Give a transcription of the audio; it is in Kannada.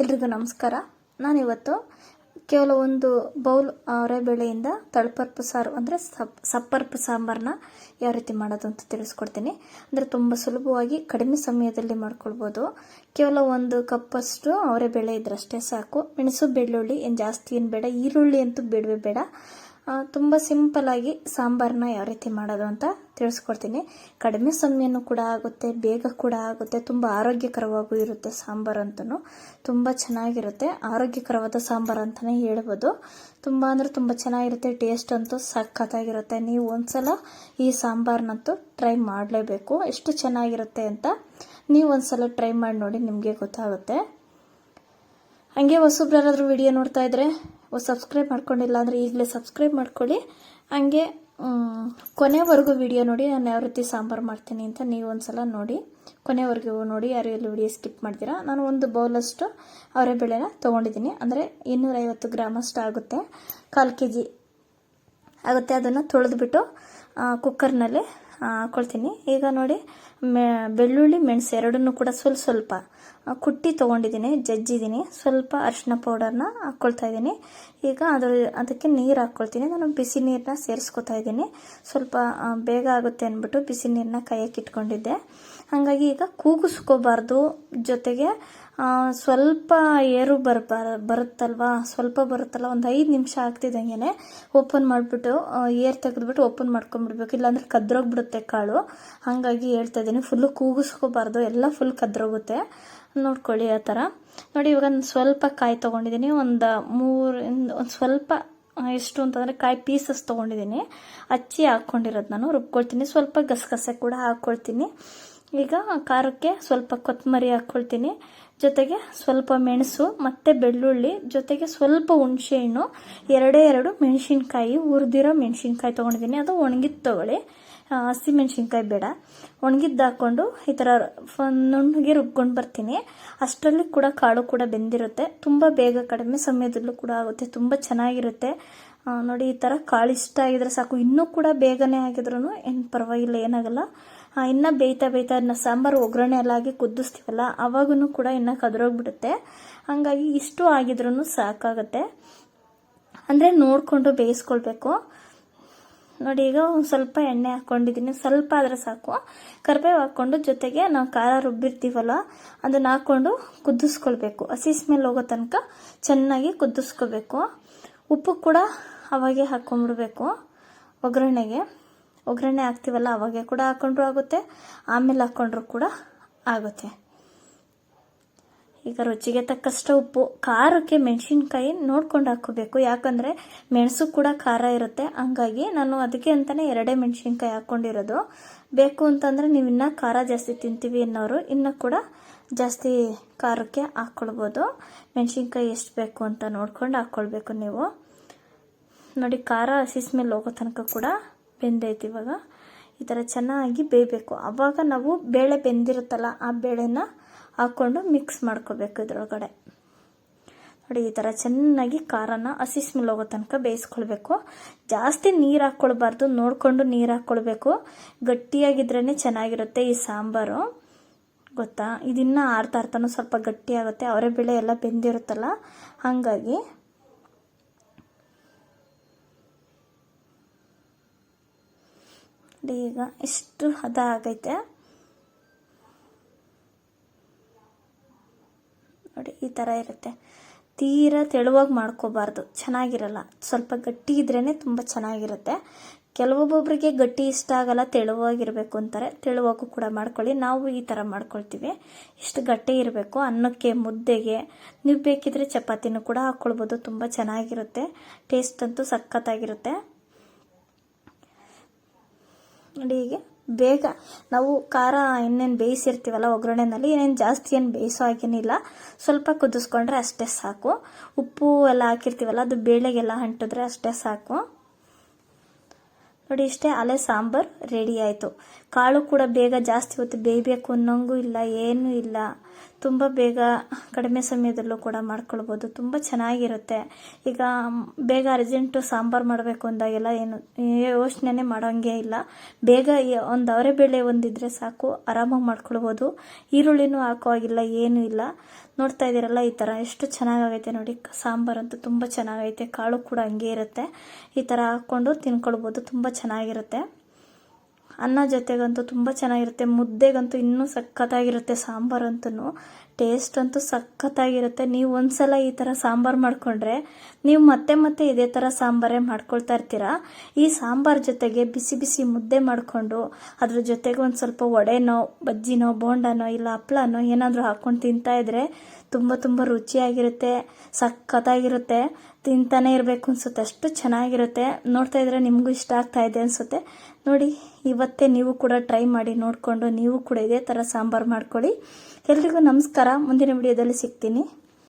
ಎಲ್ರಿಗೂ ನಮಸ್ಕಾರ. ನಾನಿವತ್ತು ಕೇವಲ ಒಂದು ಬೌಲ್ ಅವರೆಬೇಳೆಯಿಂದ ತಳಪರ್ಪು ಸಾರು, ಅಂದರೆ ಸಪ್, ಸಪ್ಪರ್ಪು ಸಾಂಬಾರನ್ನ ಯಾವ ರೀತಿ ಮಾಡೋದು ಅಂತ ತಿಳಿಸ್ಕೊಡ್ತೀನಿ. ಅಂದರೆ ತುಂಬ ಸುಲಭವಾಗಿ ಕಡಿಮೆ ಸಮಯದಲ್ಲಿ ಮಾಡ್ಕೊಳ್ಬೋದು. ಕೇವಲ ಒಂದು ಕಪ್ಪಷ್ಟು ಅವರೆಬೇಳೆ ಇದ್ರಷ್ಟೇ ಸಾಕು. ಮೆಣಸು, ಬೆಳ್ಳುಳ್ಳಿ, ಏನು ಜಾಸ್ತಿ ಏನು ಬೇಡ, ಈರುಳ್ಳಿ ಅಂತೂ ಬೇಡವೇ ಬೇಡ. ತುಂಬ ಸಿಂಪಲಾಗಿ ಸಾಂಬಾರನ್ನ ಯಾವ ರೀತಿ ಮಾಡೋದು ಅಂತ ತಿಳಿಸ್ಕೊಡ್ತೀನಿ. ಕಡಿಮೆ ಸಮಯನೂ ಕೂಡ ಆಗುತ್ತೆ, ಬೇಗ ಕೂಡ ಆಗುತ್ತೆ, ತುಂಬ ಆರೋಗ್ಯಕರವಾಗೂ ಇರುತ್ತೆ ಸಾಂಬಾರು ಅಂತೂ ತುಂಬ ಚೆನ್ನಾಗಿರುತ್ತೆ, ಆರೋಗ್ಯಕರವಾದ ಸಾಂಬಾರು ಅಂತಲೇ ಹೇಳ್ಬೋದು. ತುಂಬ ಅಂದರೆ ತುಂಬ ಚೆನ್ನಾಗಿರುತ್ತೆ ಟೇಸ್ಟ್ ಅಂತೂ ಸಖತ್ತಾಗಿರುತ್ತೆ. ನೀವು ಒಂದ್ಸಲ ಈ ಸಾಂಬಾರನ್ನಂತೂ ಟ್ರೈ ಮಾಡಲೇಬೇಕು. ಎಷ್ಟು ಚೆನ್ನಾಗಿರುತ್ತೆ ಅಂತ ನೀವು ಒಂದ್ಸಲ ಟ್ರೈ ಮಾಡಿ ನೋಡಿ ನಿಮಗೆ ಗೊತ್ತಾಗುತ್ತೆ. ಹಾಗೆ ಹೊಸಬ್ರು ವಿಡಿಯೋ ನೋಡ್ತಾ ಇದ್ರೆ ಸಬ್ಸ್ಕ್ರೈಬ್ ಮಾಡ್ಕೊಂಡಿಲ್ಲ ಅಂದರೆ ಈಗಲೇ ಸಬ್ಸ್ಕ್ರೈಬ್ ಮಾಡ್ಕೊಳ್ಳಿ. ಹಂಗೆ ಕೊನೆವರೆಗೂ ವಿಡಿಯೋ ನೋಡಿ, ನಾನು ಯಾವ ರೀತಿ ಸಾಂಬಾರು ಮಾಡ್ತೀನಿ ಅಂತ ನೀವು ಒಂದ್ಸಲ ನೋಡಿ. ಕೊನೆವರೆಗೂ ನೋಡಿ, ಯಾರು ಎಲ್ಲ ವಿಡಿಯೋ ಸ್ಕಿಪ್ ಮಾಡ್ತೀರಾ. ನಾನು ಒಂದು ಬೌಲಷ್ಟು ಅವರೆಬೇಳೆನ ತೊಗೊಂಡಿದ್ದೀನಿ. ಅಂದರೆ ಇನ್ನೂರೈವತ್ತು ಗ್ರಾಮಷ್ಟು ಆಗುತ್ತೆ. ಕಾಲು ಕೆ ಜಿ ಆಗುತ್ತೆ. ಅದನ್ನು ತೊಳೆದ್ಬಿಟ್ಟು ಕುಕ್ಕರ್ನಲ್ಲಿ ಹಾಕೊಳ್ತೀನಿ. ಈಗ ನೋಡಿ, ಮೆ, ಬೆಳ್ಳುಳ್ಳಿ ಮೆಣಸು ಎರಡನ್ನೂ ಕೂಡ ಸ್ವಲ್ಪ ಸ್ವಲ್ಪ ಕುಟ್ಟಿ ತೊಗೊಂಡಿದ್ದೀನಿ, ಜಜ್ಜಿದ್ದೀನಿ. ಸ್ವಲ್ಪ ಅರಿಶಿನ ಪೌಡರ್ನ ಹಾಕ್ಕೊಳ್ತಾ ಇದ್ದೀನಿ. ಈಗ ಅದ್ರ ಅದಕ್ಕೆ ನೀರು ಹಾಕ್ಕೊಳ್ತೀನಿ ನಾನು ಬಿಸಿ ನೀರನ್ನ ಸೇರಿಸ್ಕೊತಾ ಇದ್ದೀನಿ. ಸ್ವಲ್ಪ ಬೇಗ ಆಗುತ್ತೆ ಅಂದ್ಬಿಟ್ಟು ಬಿಸಿ ನೀರನ್ನ ಕೈಯಕ್ಕೆ ಇಟ್ಕೊಂಡಿದ್ದೆ. ಹಾಗಾಗಿ ಈಗ ಕೂಗಿಸ್ಕೋಬಾರ್ದು. ಜೊತೆಗೆ ಸ್ವಲ್ಪ ಏರು ಬರ್ಬಾರ ಬರುತ್ತಲ್ವಾ? ಸ್ವಲ್ಪ ಬರುತ್ತಲ್ಲ, ಒಂದು ಐದು ನಿಮಿಷ ಆಗ್ತಿದ್ದಂಗೆ ಓಪನ್ ಮಾಡಿಬಿಟ್ಟು ಏರ್ ತೆಗೆದ್ಬಿಟ್ಟು ಓಪನ್ ಮಾಡ್ಕೊಂಡ್ಬಿಡ್ಬೇಕು ಇಲ್ಲಾಂದ್ರೆ ಕದ್ರೋಗ್ಬಿಡುತ್ತೆ ಕಾಳು. ಹಾಗಾಗಿ ಹೇಳ್ತಾ ಇದ್ದೀನಿ ಫುಲ್ಲು ಕೂಗಿಸ್ಕೋಬಾರ್ದು. ಎಲ್ಲ ಫುಲ್ ಕದ್ರೋಗುತ್ತೆ. ನೋಡ್ಕೊಳ್ಳಿ ಆ ಥರ. ನೋಡಿ, ಇವಾಗ ಒಂದು ಸ್ವಲ್ಪ ಕಾಯಿ ತೊಗೊಂಡಿದ್ದೀನಿ. ಒಂದು ಮೂರು, ಒಂದು ಸ್ವಲ್ಪ ಎಷ್ಟು ಅಂತಂದರೆ ಕಾಯಿ ಪೀಸಸ್ ತೊಗೊಂಡಿದ್ದೀನಿ. ಹಚ್ಚಿ ಹಾಕ್ಕೊಂಡಿರೋದು ನಾನು, ರುಬ್ಕೊಳ್ತೀನಿ. ಸ್ವಲ್ಪ ಗಸಗಸೆ ಕೂಡ ಹಾಕ್ಕೊಳ್ತೀನಿ. ಈಗ ಖಾರಕ್ಕೆ ಸ್ವಲ್ಪ ಕೊತ್ತಂಬರಿ ಹಾಕ್ಕೊಳ್ತೀನಿ. ಜೊತೆಗೆ ಸ್ವಲ್ಪ ಮೆಣಸು, ಮತ್ತು ಬೆಳ್ಳುಳ್ಳಿ, ಜೊತೆಗೆ ಸ್ವಲ್ಪ ಹುಣಸೆಹಣ್ಣು ಎರಡೇ ಎರಡು ಮೆಣಸಿನ್ಕಾಯಿ, ಹುರಿದಿರೋ ಮೆಣಸಿನ್ಕಾಯಿ ತೊಗೊಂಡಿದ್ದೀನಿ. ಅದು ಒಣಗಿದ್ದು ತೊಗೊಳ್ಳಿ. ಆ, ಹಸಿ ಮೆಣಸಿನ್ಕಾಯಿ ಬೇಡ. ಒಣಗಿದ್ದು ಹಾಕ್ಕೊಂಡು ಈ ಥರ ನುಣ್ಣಗೆ ರುಬ್ಕೊಂಡು ಬರ್ತೀನಿ. ಅಷ್ಟರಲ್ಲಿ ಕೂಡ ಕಾಳು ಕೂಡ ಬೆಂದಿರುತ್ತೆ. ತುಂಬ ಬೇಗ ಕಡಿಮೆ ಸಮಯದಲ್ಲೂ ಕೂಡ ಆಗುತ್ತೆ. ತುಂಬ ಚೆನ್ನಾಗಿರುತ್ತೆ. ನೋಡಿ ಈ ಥರ ಕಾಳು ಇಷ್ಟ ಆಗಿದ್ರೆ ಸಾಕು. ಇನ್ನೂ ಕೂಡ ಬೇಗನೆ ಆಗಿದ್ರೂ ಏನು ಪರವಾಗಿಲ್ಲ ಏನಾಗಲ್ಲ. ಇನ್ನೂ ಬೇಯ್ತಾ ಬೇಯ್ತಾ ಅದನ್ನ ಸಾಂಬಾರು ಒಗ್ಗರಣೆ ಎಲ್ಲ ಆಗಿ ಕುದಿಸ್ತೀವಲ್ಲ ಅವಾಗೂ ಕೂಡ ಇನ್ನೂ ಕದ್ರೋಗ್ಬಿಡುತ್ತೆ. ಹಂಗಾಗಿ ಇಷ್ಟು ಆಗಿದ್ರೂ ಸಾಕಾಗುತ್ತೆ. ಅಂದರೆ ನೋಡಿಕೊಂಡು ಬೇಯಿಸ್ಕೊಳ್ಬೇಕು. ನೋಡಿ, ಈಗ ಒಂದು ಸ್ವಲ್ಪ ಎಣ್ಣೆ ಹಾಕ್ಕೊಂಡಿದ್ದೀನಿ ಸ್ವಲ್ಪ ಆದರೆ ಸಾಕು. ಕರಿಬೇವು ಹಾಕ್ಕೊಂಡು ಜೊತೆಗೆ ನಾವು ಖಾರ ರುಬ್ಬಿರ್ತೀವಲ್ಲ, ಅದನ್ನ ಹಾಕ್ಕೊಂಡು ಕುದಿಸ್ಕೊಳ್ಬೇಕು. ಹಸಿ ಸ್ಮೆಲ್ ಹೋಗೋ ತನಕ ಚೆನ್ನಾಗಿ ಕುದಿಸ್ಕೋಬೇಕು ಉಪ್ಪು ಕೂಡ ಅವಾಗೆ ಹಾಕ್ಕೊಂಡ್ಬಿಡ್ಬೇಕು ಒಗ್ಗರಣೆಗೆ. ಒಗ್ಗರಣೆ ಹಾಕ್ತೀವಲ್ಲ, ಅವಾಗೆ ಕೂಡ ಹಾಕ್ಕೊಂಡ್ರೂ ಆಗುತ್ತೆ. ಆಮೇಲೆ ಹಾಕ್ಕೊಂಡ್ರು ಕೂಡ ಆಗುತ್ತೆ. ಈಗ ರುಚಿಗೆ ತಕ್ಕಷ್ಟು ಉಪ್ಪು, ಖಾರಕ್ಕೆ ಮೆಣಸಿನ್ಕಾಯಿ ನೋಡ್ಕೊಂಡು ಹಾಕೋಬೇಕು ಯಾಕಂದರೆ ಮೆಣಸು ಕೂಡ ಖಾರ ಇರುತ್ತೆ. ಹಂಗಾಗಿ ನಾನು ಅದಕ್ಕೆ ಅಂತಲೇ ಎರಡೇ ಮೆಣಸಿನ್ಕಾಯಿ ಹಾಕ್ಕೊಂಡಿರೋದು. ಬೇಕು ಅಂತಂದರೆ ನೀವು ಇನ್ನೂ ಖಾರ ಜಾಸ್ತಿ ತಿಂತೀವಿ ಅನ್ನೋರು ಇನ್ನೂ ಕೂಡ ಜಾಸ್ತಿ ಖಾರಕ್ಕೆ ಹಾಕ್ಕೊಳ್ಬೋದು. ಮೆಣಸಿನ್ಕಾಯಿ ಎಷ್ಟು ಬೇಕು ಅಂತ ನೋಡ್ಕೊಂಡು ಹಾಕ್ಕೊಳ್ಬೇಕು ನೀವು. ನೋಡಿ, ಖಾರ ಹಸಿಸ್ ಮೇಲೆ ಹೋಗೋ ತನಕ ಕೂಡ ಬೆಂದೈತಿ ಇವಾಗ. ಈ ಥರ ಚೆನ್ನಾಗಿ ಬೇಯಬೇಕು. ಆವಾಗ ನಾವು ಬೇಳೆ ಬೆಂದಿರುತ್ತಲ್ಲ, ಆ ಬೇಳೆನ ಹಾಕ್ಕೊಂಡು ಮಿಕ್ಸ್ ಮಾಡ್ಕೋಬೇಕು ಇದ್ರೊಳಗಡೆ. ನೋಡಿ, ಈ ಥರ ಚೆನ್ನಾಗಿ ಖಾರನ ಹಸಿ ಸ್ಮೆಲ್ ಹೋಗೋ ತನಕ ಬೇಯಿಸ್ಕೊಳ್ಬೇಕು. ಜಾಸ್ತಿ ನೀರು ಹಾಕ್ಕೊಳ್ಬಾರ್ದು ನೋಡಿಕೊಂಡು ನೀರು ಹಾಕ್ಕೊಳ್ಬೇಕು ಗಟ್ಟಿಯಾಗಿದ್ರೇ ಚೆನ್ನಾಗಿರುತ್ತೆ ಈ ಸಾಂಬಾರು. ಗೊತ್ತಾ? ಇದನ್ನ ಆರ್ತಾ ಆರ್ತಾನು ಸ್ವಲ್ಪ ಗಟ್ಟಿಯಾಗುತ್ತೆ, ಅವರೇ ಬೆಳೆ ಎಲ್ಲ ಬೆಂದಿರುತ್ತಲ್ಲ, ಹಾಗಾಗಿ. ಈಗ ಎಷ್ಟು ಹದ ಆಗೈತೆ ನೋಡಿ, ಈ ಥರ ಇರುತ್ತೆ. ತೀರಾ ತೆಳುವಾಗಿ ಮಾಡ್ಕೋಬಾರ್ದು, ಚೆನ್ನಾಗಿರಲ್ಲ. ಸ್ವಲ್ಪ ಗಟ್ಟಿ ಇದ್ರೇ ತುಂಬ ಚೆನ್ನಾಗಿರುತ್ತೆ. ಕೆಲವೊಬ್ಬೊಬ್ಬರಿಗೆ ಗಟ್ಟಿ ಇಷ್ಟ ಆಗಲ್ಲ, ತೆಳುವಾಗಿರಬೇಕು ಅಂತಾರೆ. ತೆಳುವಾಗೂ ಕೂಡ ಮಾಡ್ಕೊಳ್ಳಿ. ನಾವು ಈ ಥರ ಮಾಡ್ಕೊಳ್ತೀವಿ. ಇಷ್ಟು ಗಟ್ಟಿ ಇರಬೇಕು. ಅನ್ನಕ್ಕೆ, ಮುದ್ದೆಗೆ, ನೀವು ಬೇಕಿದ್ರೆ ಚಪಾತಿನೂ ಕೂಡ ಹಾಕ್ಕೊಳ್ಬೋದು ತುಂಬ ಚೆನ್ನಾಗಿರುತ್ತೆ. ಟೇಸ್ಟ್ ಅಂತೂ ಸಖತ್ತಾಗಿರುತ್ತೆ. ನೋಡಿ, ಹೀಗೆ. ಬೇಗ ನಾವು ಖಾರ ಇನ್ನೇನು ಬೇಯಿಸಿರ್ತೀವಲ್ಲ ಒಗ್ಗರಣೆನಲ್ಲಿ ಇನ್ನೇನು ಜಾಸ್ತಿ ಏನು ಬೇಯಿಸೋ ಹಾಗೇನಿಲ್ಲ. ಸ್ವಲ್ಪ ಕುದಿಸ್ಕೊಂಡ್ರೆ ಅಷ್ಟೇ ಸಾಕು. ಉಪ್ಪು ಎಲ್ಲ ಹಾಕಿರ್ತೀವಲ್ಲ, ಅದು ಬೇಳೆಗೆಲ್ಲ ಅಂಟಿದ್ರೆ ಅಷ್ಟೇ ಸಾಕು. ನೋಡಿ, ಇಷ್ಟೇ ಅಲೆ ಸಾಂಬಾರ್ ರೆಡಿ ಆಯಿತು. ಕಾಳು ಕೂಡ ಬೇಗ ಜಾಸ್ತಿ ಹೊತ್ತು ಬೇಯಬೇಕು ಅನ್ನೋಂಗೂ ಇಲ್ಲ, ಏನೂ ಇಲ್ಲ. ತುಂಬ ಬೇಗ ಕಡಿಮೆ ಸಮಯದಲ್ಲೂ ಕೂಡ ಮಾಡ್ಕೊಳ್ಬೋದು. ತುಂಬ ಚೆನ್ನಾಗಿರುತ್ತೆ. ಈಗ ಬೇಗ ಅರ್ಜೆಂಟು ಸಾಂಬಾರು ಮಾಡಬೇಕು ಅಂದಾಗೆಲ್ಲ ಏನು ಯೋಚನೆ ಮಾಡೋಂಗೆ ಇಲ್ಲ. ಬೇಗ ಒಂದು ಒಂದು ಅವರೆಬೇಳೆ ಒಂದಿದ್ರೆ ಸಾಕು, ಆರಾಮಾಗಿ ಮಾಡ್ಕೊಳ್ಬೋದು. ಈರುಳ್ಳಿನೂ ಹಾಕೋ ಹಾಗಿಲ್ಲ, ಏನೂ ಇಲ್ಲ. ನೋಡ್ತಾ ಇದ್ದೀರಲ್ಲ ಈ ಥರ ಎಷ್ಟು ಚೆನ್ನಾಗೈತೆ ನೋಡಿ ಸಾಂಬಾರಂತೂ ತುಂಬ ಚೆನ್ನಾಗೈತೆ. ಕಾಳು ಕೂಡ ಹಂಗೆ ಇರುತ್ತೆ. ಈ ಥರ ಹಾಕ್ಕೊಂಡು ತಿನ್ಕೊಳ್ಬೋದು. ತುಂಬ ಚೆನ್ನಾಗಿರುತ್ತೆ. ಅನ್ನ ಜೊತೆಗಂತೂ ತುಂಬ ಚೆನ್ನಾಗಿರುತ್ತೆ. ಮುದ್ದೆಗಂತೂ ಇನ್ನೂ ಸಖತ್ತಾಗಿರುತ್ತೆ ಸಾಂಬಾರಂತೂ ಟೇಸ್ಟ್ ಅಂತೂ ಸಖತ್ತಾಗಿರುತ್ತೆ. ನೀವು ಒಂದ್ಸಲ ಈ ಥರ ಸಾಂಬಾರು ಮಾಡಿಕೊಂಡ್ರೆ ನೀವು ಮತ್ತೆ ಮತ್ತೆ ಇದೇ ಥರ ಸಾಂಬಾರೇ ಮಾಡ್ಕೊಳ್ತಾ ಇರ್ತೀರಾ. ಈ ಸಾಂಬಾರ್ ಜೊತೆಗೆ ಬಿಸಿ ಬಿಸಿ ಮುದ್ದೆ ಮಾಡಿಕೊಂಡು ಅದ್ರ ಜೊತೆಗೆ ಒಂದು ಸ್ವಲ್ಪ ವಡೆನೋ, ಬಜ್ಜಿನೋ, ಬೋಂಡನೋ ಇಲ್ಲ ಹಪ್ಳನೋ ಏನಾದರೂ ಹಾಕ್ಕೊಂಡು ತಿಂತಾ ಇದ್ರೆ ತುಂಬ ತುಂಬ ರುಚಿಯಾಗಿರುತ್ತೆ, ಸಖತ್ತಾಗಿರುತ್ತೆ. ತಿಂತಾನೆ ಇರಬೇಕು ಅನ್ಸುತ್ತೆ. ಅಷ್ಟು ಚೆನ್ನಾಗಿರುತ್ತೆ. ನೋಡ್ತಾ ಇದ್ರೆ ನಿಮಗೂ ಇಷ್ಟ ಆಗ್ತಾ ಇದೆ ಅನ್ಸುತ್ತೆ. ನೋಡಿ, ಇವತ್ತೇ ನೀವು ಕೂಡ ಟ್ರೈ ಮಾಡಿ ನೋಡಿಕೊಂಡು ನೀವು ಕೂಡ ಇದೇ ಥರ ಸಾಂಬಾರು ಮಾಡ್ಕೊಳ್ಳಿ. ಎಲ್ರಿಗೂ ನಮಸ್ಕಾರ. ಮುಂದಿನ ವಿಡಿಯೋದಲ್ಲಿ ಸಿಗ್ತೀನಿ.